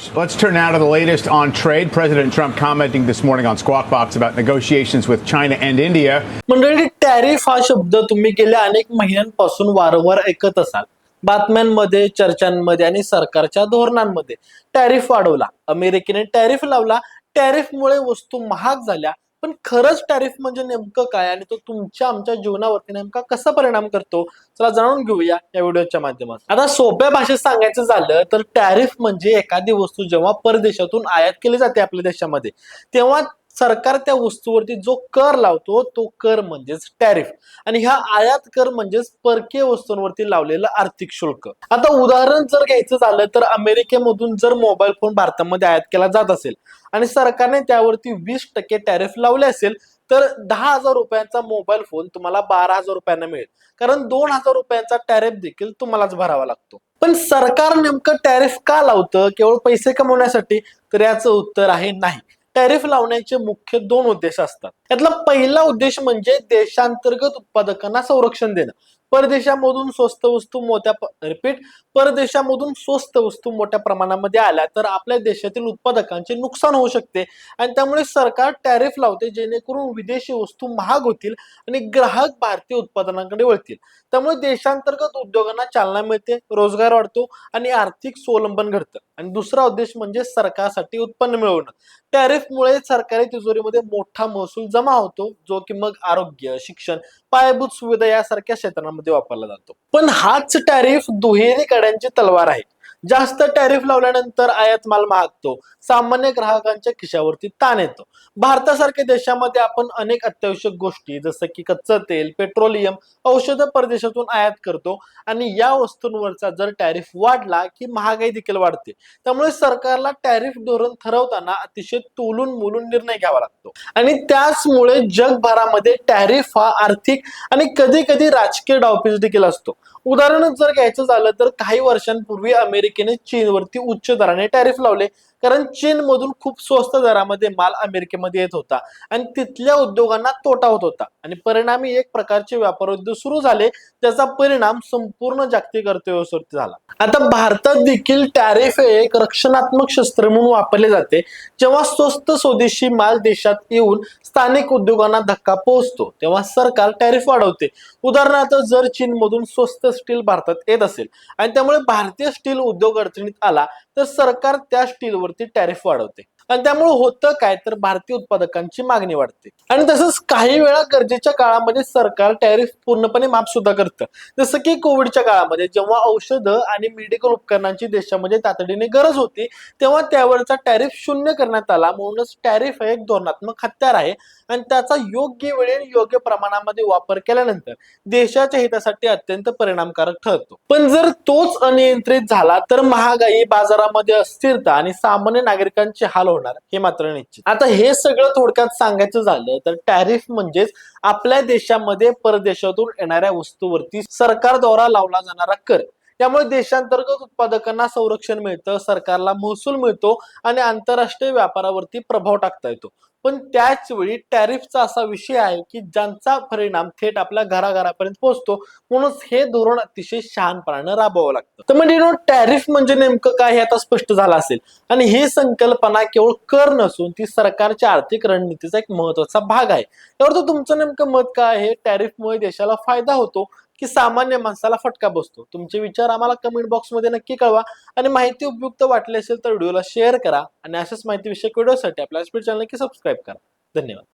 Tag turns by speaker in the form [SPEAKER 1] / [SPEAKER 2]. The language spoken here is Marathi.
[SPEAKER 1] Let's turn now to the latest on trade. President Trump commenting this morning on Squawk Box about negotiations with China and India.
[SPEAKER 2] मंडळी टॅरिफ हा शब्द तुम्ही गेल्या अनेक महिन्यांपासून वारंवार ऐकत असाल बातम्यांमध्ये चर्चांमध्ये आणि सरकारच्या धोरणांमध्ये टॅरिफ वाढवला अमेरिकेने टॅरिफ लावला टॅरिफमुळे वस्तू महाग झाल्या पण खरंच टॅरिफ म्हणजे नेमकं काय? आणि तो तुमच्या आमच्या जीवनावरती नेमका कसा परिणाम करतो? चला जाणून घेऊया या व्हिडिओच्या माध्यमातून. आता सोप्या भाषेत सांगायचं झालं तर टॅरिफ म्हणजे एखादी वस्तू जेव्हा परदेशातून आयात केली जाते आपल्या देशामध्ये तेव्हा सरकार त्या वस्तूवरती जो कर लावतो तो कर म्हणजेच टॅरिफ. आणि ह्या आयात कर म्हणजेच परकीय वस्तूंवरती लावलेलं आर्थिक शुल्क. आता उदाहरण जर घ्यायचं झालं तर अमेरिकेमधून जर मोबाईल फोन भारतामध्ये आयात केला जात असेल आणि सरकारने त्यावरती वीस टक्के टॅरिफ लावले असेल तर दहा हजार रुपयांचा मोबाईल फोन तुम्हाला बारा हजार रुपयांना मिळेल. कारण दोन हजार रुपयांचा टॅरिफ देखील तुम्हालाच भरावा लागतो. पण सरकार नेमकं टॅरिफ का लावतं? केवळ पैसे कमवण्यासाठी? तर याचं उत्तर आहे नाही. टॅरिफ लावण्याचे मुख्य दोन उद्देश असतात. यातला पहिला उद्देश म्हणजे देशांतर्गत उत्पादकांना संरक्षण देणं. परदेशामधून स्वस्त वस्तू मोठ्या रिपीट परदेशामधून स्वस्त वस्तू मोठ्या प्रमाणामध्ये आल्या तर आपल्या देशातील उत्पादकांचे नुकसान होऊ शकते. आणि त्यामुळे सरकार टॅरिफ लावते जेणेकरून विदेशी वस्तू महाग होतील आणि ग्राहक भारतीय उत्पादनांकडे वळतील. त्यामुळे देशांतर्गत उद्योगांना चालना मिळते रोजगार वाढतो आणि आर्थिक स्वावलंबन घडतं. आणि दुसरा उद्देश म्हणजे सरकारसाठी उत्पन्न मिळवणं. टॅरिफमुळे सरकारी तिजोरीमध्ये मोठा महसूल जमा होतो जो की मग आरोग्य शिक्षण पायाभूत सुविधा यासारख्या क्षेत्रांमध्ये वापरला जातो. पण हाच टॅरिफ दुहेरी कड्यांची तलवार आहे. जास्त टॅरिफ लावल्यानंतर आयात माल महागतो. सामान्य ग्राहकांच्या खिशावरती ताण येतो. भारतासारख्या देशामध्ये आपण अनेक अत्यावश्यक गोष्टी जसं की कच्चं तेल पेट्रोलियम औषधं परदेशातून आयात करतो आणि या वस्तूंवरचा जर टॅरिफ वाढला की महागाई देखील वाढते. त्यामुळे सरकारला टॅरिफ धोरण ठरवताना अतिशय तोलून मोलून निर्णय घ्यावा लागतो. आणि त्याचमुळे जगभरामध्ये टॅरिफ हा आर्थिक आणि कधी कधी राजकीय डावपेच देखील असतो. उदाहरण जर घ्यायचं झालं तर काही वर्षांपूर्वी अमेरिकेने चीनवरती उच्च दराने टॅरिफ लावले. कारण चीनमधून खूप स्वस्त दरामध्ये माल अमेरिकेमध्ये येत होता. आणि तिथल्या उद्योगांना तोटा होत होता. आणि परिणामी एक प्रकारचे व्यापार उद्योग सुरू झाले. त्याचा परिणाम संपूर्ण जागतिक अर्थव्यवस्थेवरती झाला. आता भारतात देखील टॅरिफ हे एक रक्षणात्मक शस्त्र म्हणून वापरले जाते. जेव्हा स्वस्त स्वदेशी माल देशात येऊन स्थानिक उद्योगांना धक्का पोहोचतो तेव्हा सरकार टॅरिफ वाढवते. उदाहरणार्थ जर चीन मधून स्वस्त स्टील भारतात येत असेल आणि त्यामुळे भारतीय स्टील उद्योग अडचणीत आला तर सरकार त्या स्टीलवर स्टीलवरती टॅरिफ वाढवते. आणि त्यामुळे होतं काय तर भारतीय उत्पादकांची मागणी वाढते. आणि तसंच काही वेळा गरजेच्या काळामध्ये सरकार टॅरिफ पूर्णपणे माफ सुद्धा करतं. जसं की कोविडच्या काळामध्ये जेव्हा औषधं आणि मेडिकल उपकरणांची देशामध्ये तातडीने गरज होती तेव्हा त्यावरचा टॅरिफ शून्य करण्यात आला. म्हणूनच टॅरिफ हे एक धोरणात्मक हत्यार आहे. आणि त्याचा योग्य वेळेत योग्य प्रमाणामध्ये वापर केल्यानंतर देशाच्या हितासाठी अत्यंत परिणामकारक ठरतो. पण जर तोच अनियंत्रित झाला तर महागाई बाजारामध्ये अस्थिरता आणि सामान्य नागरिकांचे हाल होणार हे मात्र निश्चित. आता हे सगळं थोडक्यात सांगायचं झालं तर टॅरिफ म्हणजेच आपल्या देशामध्ये परदेशातून येणाऱ्या वस्तूवरती सरकारद्वारा लावला जाणारा कर. त्यामुळे देशांतर्गत उत्पादकांना संरक्षण मिळतं सरकारला महसूल मिळतो आणि आंतरराष्ट्रीय व्यापारावरती प्रभाव टाकता येतो. पण त्याच वेळी टॅरिफचा असा विषय आहे की ज्यांचा परिणाम थेट आपल्या घराघरापर्यंत पोहोचतो म्हणून हे धोरण अतिशय शहानपणानं राबवावं लागतं. तर म्हणजे टॅरिफ म्हणजे नेमकं काय हे आता स्पष्ट झालं असेल. आणि ही संकल्पना केवळ कर नसून ती सरकारच्या आर्थिक रणनीतीचा एक महत्त्वाचा भाग आहे. यावर तर तुमचं नेमकं मत काय आहे? टॅरिफमुळे देशाला फायदा होतो की सामान्य माणसाला फटका बसतो. तुमचे विचार आम्हाला कमेंट बॉक्समध्ये नक्की कळवा. आणि माहिती उपयुक्त वाटली असेल तर व्हिडिओला शेअर करा. आणि अशाच माहितीविषयक व्हिडिओसाठी आपल्या स्पीड चॅनल नक्की सबस्क्राईब करा. धन्यवाद.